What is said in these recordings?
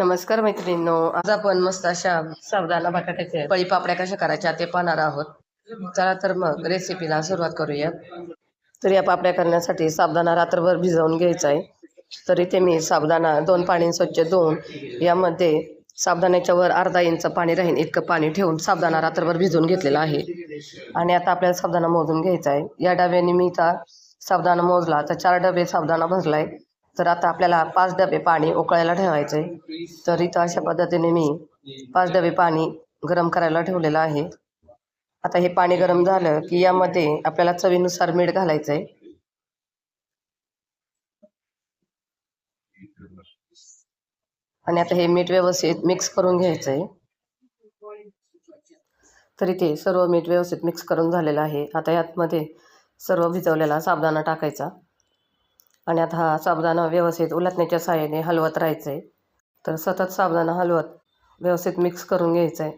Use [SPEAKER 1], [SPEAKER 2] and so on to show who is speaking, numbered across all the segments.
[SPEAKER 1] नमस्कार मैत्रिणींनो. आज आपण मस्त अशा साबुदाणा बटाट्याचे पळी पापड्या कशा करायच्या ते पाहणार आहोत. चला तर मग रेसिपीला सुरुवात करूया. तर या पापड्या करण्यासाठी साबुदाणा रात्रभर भिजवून घ्यायचा आहे तर इथे मी साबदाणा दोन पाणी स्वच्छ धुवून यामध्ये साबदाण्याच्या वर अर्धा इंच पाणी राहील इतकं पाणी ठेवून साबदाणा रात्रभर भिजवून घेतलेला आहे. आणि आता आपल्याला साबुदाणा मोजून घ्यायचा आहे या डब्याने मी इथं साबुदाणा मोजला तर चार डबे सावदाणा भरला आहे तर आता आपल्याला पाच डबे पाणी उकळायला ठेवायचं आहे. तर इथं अशा पद्धतीने मी पाच डबे पाणी गरम करायला ठेवलेलं आहे. आता हे पाणी गरम झालं की यामध्ये आपल्याला चवीनुसार मीठ घालायचं आहे. आणि आता हे मीठ व्यवस्थित मिक्स करून घ्यायचं आहे. तर इथे सर्व मीठ व्यवस्थित मिक्स करून झालेलं आहे. आता यातमध्ये सर्व भिजवलेला साबदाणा टाकायचा. आणि आता हा साबुदाणा व्यवस्थित उलटण्याच्या साहाय्याने हलवत राहायचं आहे तर सतत साबुदाणा हलवत व्यवस्थित मिक्स करून घ्यायचं आहे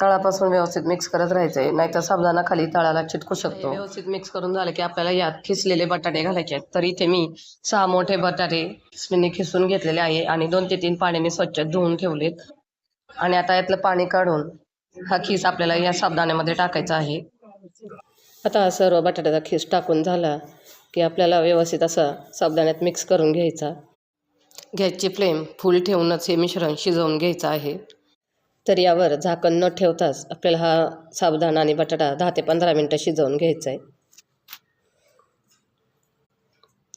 [SPEAKER 1] तळापासून व्यवस्थित मिक्स करत राहायचं आहे नाहीतर साबुदाणा खाली तळाला चिटकू शकतो. व्यवस्थित मिक्स करून झालं की आपल्याला यात खिसलेले बटाटे घालायचे आहेत. तर इथे मी सहा मोठे बटाटे स्मिनी खिसून घेतलेले आहे आणि दोन ते तीन पाण्याने स्वच्छ धुवून ठेवलेत. आणि आता यातलं पाणी काढून हा खीस आपल्याला या साबदाण्यामध्ये टाकायचा आहे. आता हा सर्व बटाट्याचा खीस टाकून झाला की आपल्याला व्यवस्थित असा साबदाण्यात मिक्स करून घ्यायचा. गॅसची फ्लेम फुल ठेवूनच हे मिश्रण शिजवून घ्यायचं आहे. तर यावर झाकण न ठेवताच आपल्याला हा साबुदाणा आणि बटाटा दहा ते पंधरा मिनटं शिजवून घ्यायचा आहे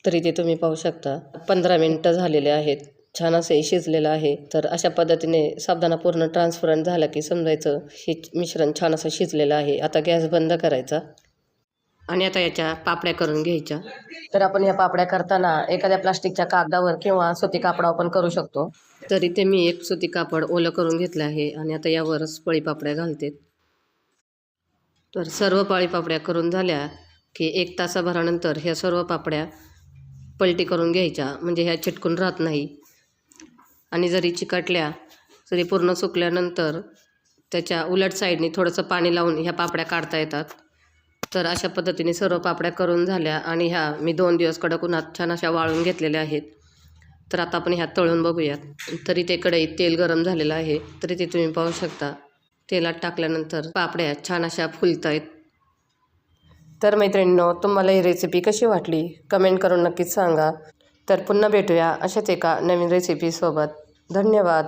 [SPEAKER 1] तर इथे तुम्ही पाहू शकता पंधरा मिनटं झालेले आहेत. छान असे शिजलेलं आहे. तर अशा पद्धतीने साबदाणा पूर्ण ट्रान्सपरंट झाला की समजायचं हे मिश्रण छान असं शिजलेलं आहे. आता गॅस बंद करायचा. आणि आता याच्या पापड्या करून घ्यायच्या. तर आपण ह्या पापड्या करताना एखाद्या प्लास्टिकच्या कागदावर किंवा सुती कापडावर पण करू शकतो. तर इथे मी एक सुती कापड ओलं करून घेतलं आहे आणि आता यावरच पळी पापड्या घालते तर सर्व पाळी पापड्या करून झाल्या की एक तासाभरानंतर ह्या सर्व पापड्या पलटी करून घ्यायच्या. म्हणजे ह्या चिटकून राहत नाही. आणि जरी चिकटल्या तरी पूर्ण सुकल्यानंतर त्याच्या उलट साईडने थोडंसं पाणी लावून ह्या पापड्या काढता येतात. तर अशा पद्धतीने सर्व पापड्या करून झाल्या आणि ह्या मी दोन दिवस कडक उन्हात छान अशा वाळून घेतलेल्या आहेत. तर आता आपण ह्या तळून बघूयात. तरी ते कढईत तेल गरम झालेलं आहे. तरी ते तुम्ही पाहू शकता. तेलात टाकल्यानंतर पापड्या छान अशा फुलत आहेत तर मैत्रिणींनो तुम्हाला ही रेसिपी कशी वाटली? कमेंट करून नक्कीच सांगा. तर पुन्हा भेटूया अशाच एका नवीन रेसिपीसोबत धन्यवाद.